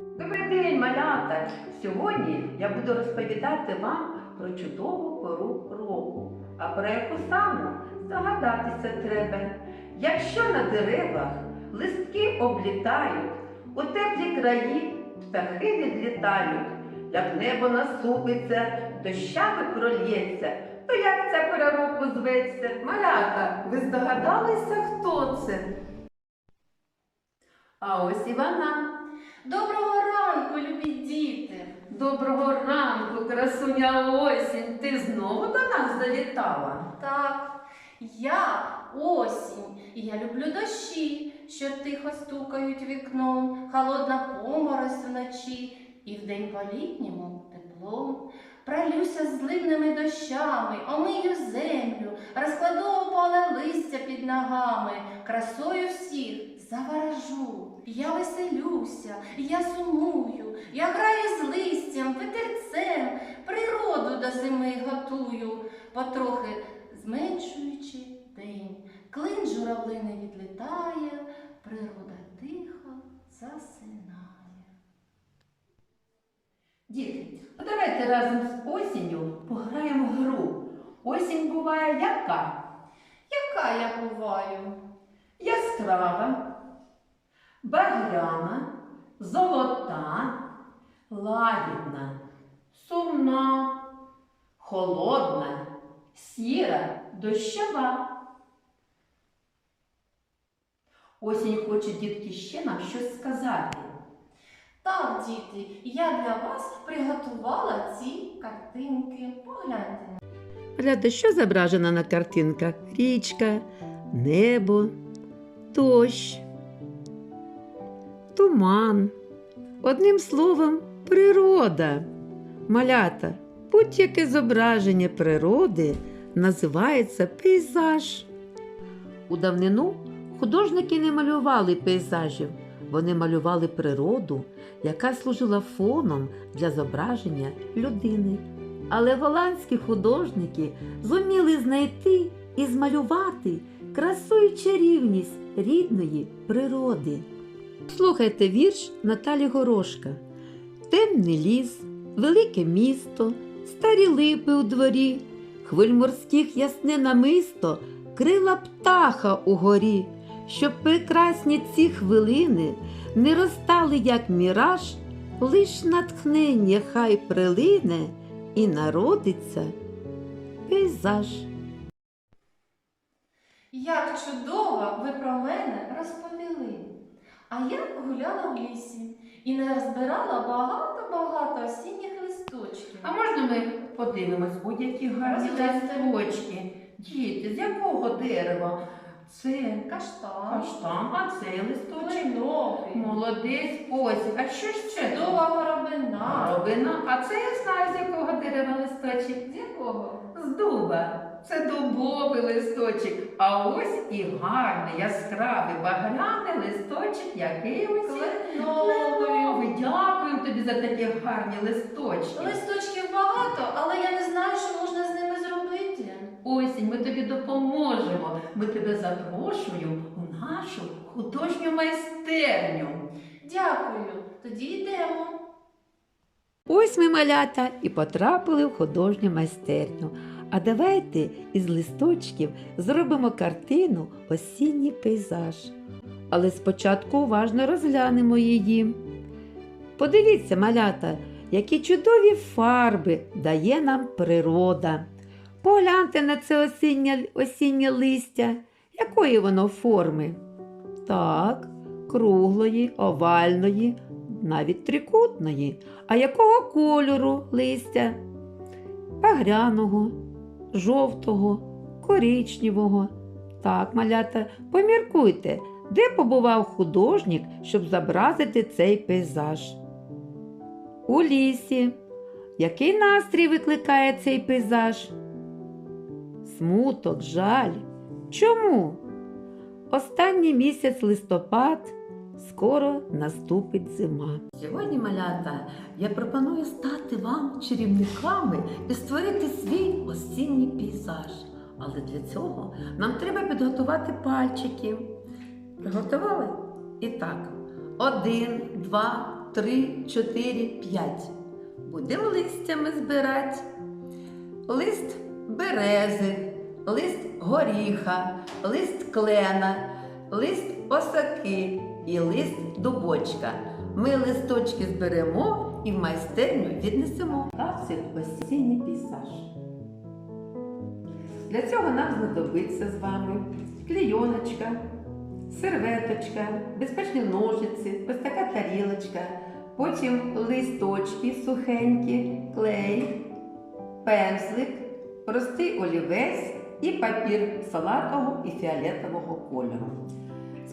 Добрий день, малята! Сьогодні я буду розповідати вам про чудову пору року. А про яку саму здогадатися треба. Якщо на деревах листки облітають, у теплі краї птахи відлітають, як небо насупиться, дощами прольється, то як ця пора року зветься? Малята, ви здогадалися, хто це? А ось і вона. Доброго ранку, любі діти! Доброго ранку, красуня осінь. Ти знову до нас завітала? Так, я осінь, і я люблю дощі, що тихо стукають вікном, холодна поморозь вночі, і вдень по-літньому тепло. Пролюся з зливними дощами, омию землю, розкладу опале листя під ногами, красою всіх заворожу. Я веселюся, я сумую, я граю з листям, ветерцем, природу до зими готую, потрохи зменшуючи день. Клин журавлини відлітає, природа тихо засинає. Діти, а давайте разом з осінню пограємо в гру. Осінь буває яка? Яка я буваю? Яскрава, багряна, золота, лагідна, сумна, холодна, сіра, дощова. Осінь хоче дітки ще нам щось сказати. Так, діти, я для вас приготувала ці картинки. Погляньте Гляда, що зображено на картинках? Річка, небо, дощ, туман. Одним словом, природа. Малята, будь-яке зображення природи називається пейзаж. У давнину художники не малювали пейзажів, вони малювали природу, яка служила фоном для зображення людини. Але голландські художники зуміли знайти і змалювати красу і чарівність рідної природи. Слухайте вірш Наталі Горошка. Темний ліс, велике місто, старі липи у дворі, хвиль морських ясне намисто, крила птаха угорі, щоб прекрасні ці хвилини не розтали, як міраж, лиш натхнення хай прилине і народиться пейзаж. Як чудово ви про мене розповіли. А я гуляла в лісі і не збирала багато-багато осінніх листочків. А можна ми подивимось, будь-які гарні листочки? Діти, з якого дерева? Це Каштан, каштан, а це листочок. кленовий, Молодець осінь. А що це? чудова горобина. Робина. А це я знаю, з якого дерева листочок. З якого? З дуба. Це дубовий листочок. А ось і гарний, яскравий, багряний листочок, який ось Кленовий. Кленовий. Дякую тобі за такі гарні листочки. Листочків багато, але я не знаю, що можна з ними зробити. Осінь, ми тобі допоможемо. Ми тебе запрошуємо у нашу художню майстерню. Дякую. Тоді йдемо. Ось ми малята і потрапили в художню майстерню. А давайте із листочків зробимо картину осінній пейзаж. Але спочатку уважно розглянемо її. Подивіться, малята, які чудові фарби дає нам природа. Погляньте на це осіннє, осіннє листя, якої воно форми. Так, круглої, овальної, навіть трикутної. А якого кольору листя? Багряного, жовтого, коричневого. Так, малята, поміркуйте, де побував художник, щоб зобразити цей пейзаж? У лісі. Який настрій викликає цей пейзаж? Смуток, жаль. Чому? Останній місяць листопад скоро наступить зима. Сьогодні, малята, я пропоную стати вам чарівниками і створити свій осінній пейзаж. Але для цього нам треба підготувати пальчики. Приготували? І так, один, два, три, чотири, п'ять. Будемо листями збирати. Лист берези, лист горіха, лист клена, лист осаки і лист дубочка. Ми листочки зберемо і в майстерню віднесемо. Капсик осінній пейзаж. Для цього нам знадобиться з вами клейоночка, серветочка, безпечні ножиці, ось така тарілочка, потім листочки сухенькі, клей, пензлик, простий олівець і папір салатового і фіолетового кольору.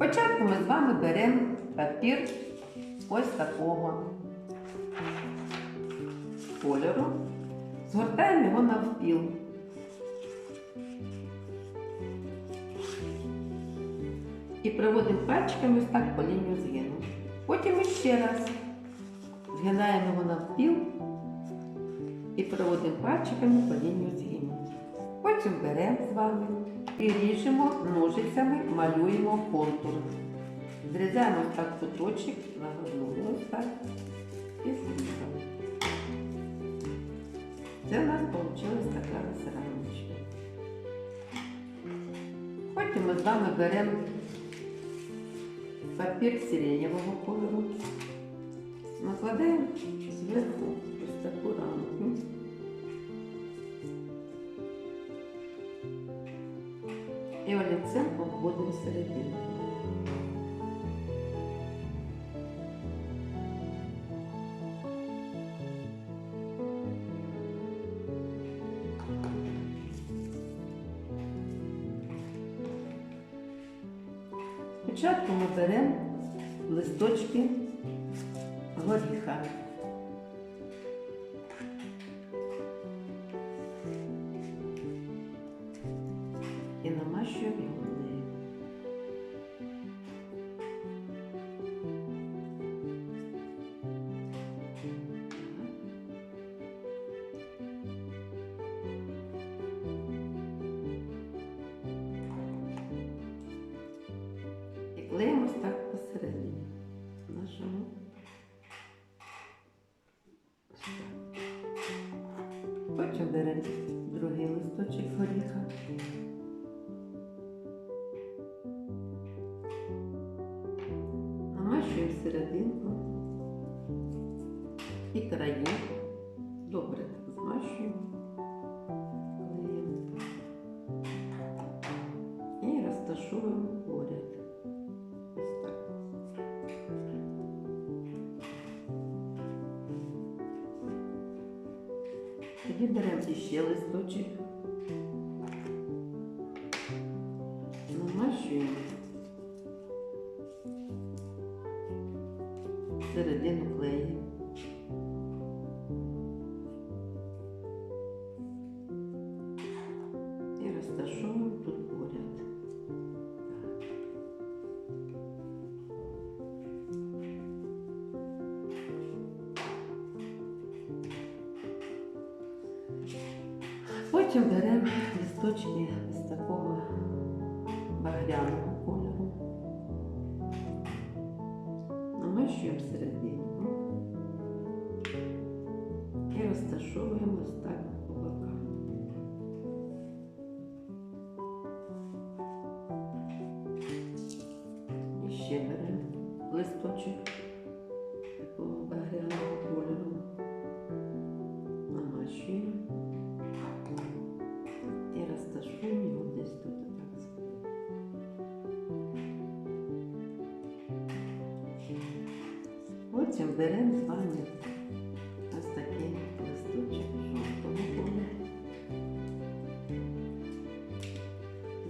Спочатку ми з вами беремо папір ось такого кольору, згортаємо його навпіл. І проводимо пальчиками ось так по лінію згину. Потім іще раз згинаємо його навпіл і проводимо пальчиками по лінію згину. Потім беремо з вами і ріжемо ножицями, малюємо контур. Зрізаємо так куточок, нагорнули ось так і зрізаємо. Це у нас вийшла така ось. Потім ми з вами беремо папір сиреневого кольору, накладаємо зверху ось таку рамку. Спочатку ми беремо листочки горіха. Клеїмо так посередині. Так. Потім беремо другий листочок горіха. Намащуємо серединку і краї. Іще листочок. Середину клею. Потім беремо листочки з такого багряного кольору. Намащуємо серединку і розташовуємо ось так по боках. І ще беремо листочок такого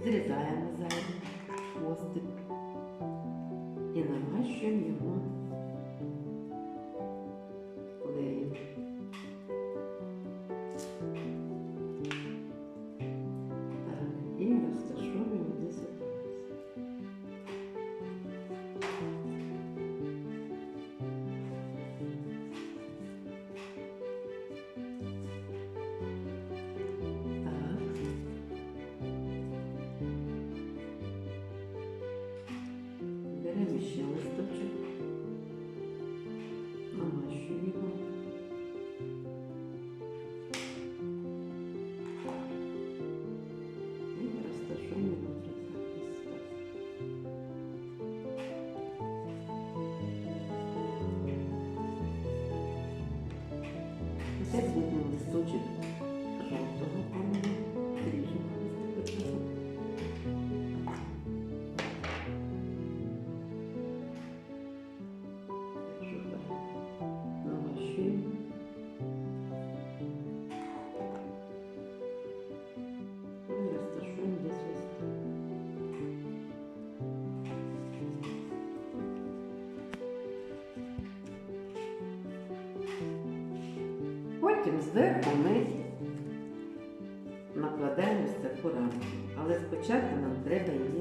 Зрізаємо зайвий хвостик. І намащуємо його це буде листочок жовтого кольору. Потім зверху ми накладаємо рамку. Але спочатку нам треба її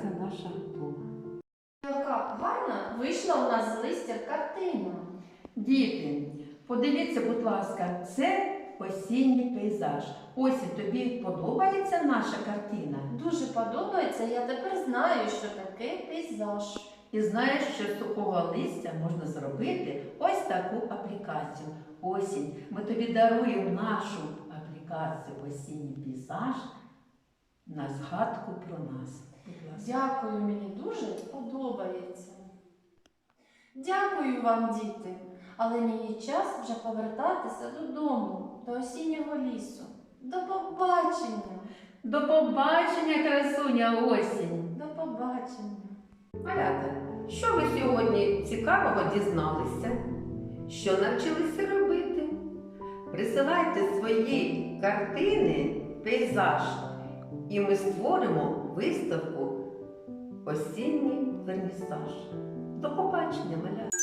Аплікація наша готова. Яка гарна вийшла у нас з листя картина. Діти, подивіться, будь ласка, це осінній пейзаж. Ось і тобі подобається наша картина. Дуже подобається, я тепер знаю, що таке пейзаж. І знаєш, що з сухого листя можна зробити ось таку аплікацію. Осінь. Ми тобі даруємо нашу аплікацію осінній пейзаж на згадку про нас. Дякую, мені дуже подобається. Дякую вам, діти. Але мені час вже повертатися додому, до осіннього лісу. До побачення. До побачення, красуня осінь! До побачення. Малята, що ви сьогодні цікавого дізналися? Що навчилися робити? Присилайте свої картини, пейзаж, і ми створимо виставку Осінній вернісаж. До побачення, малята!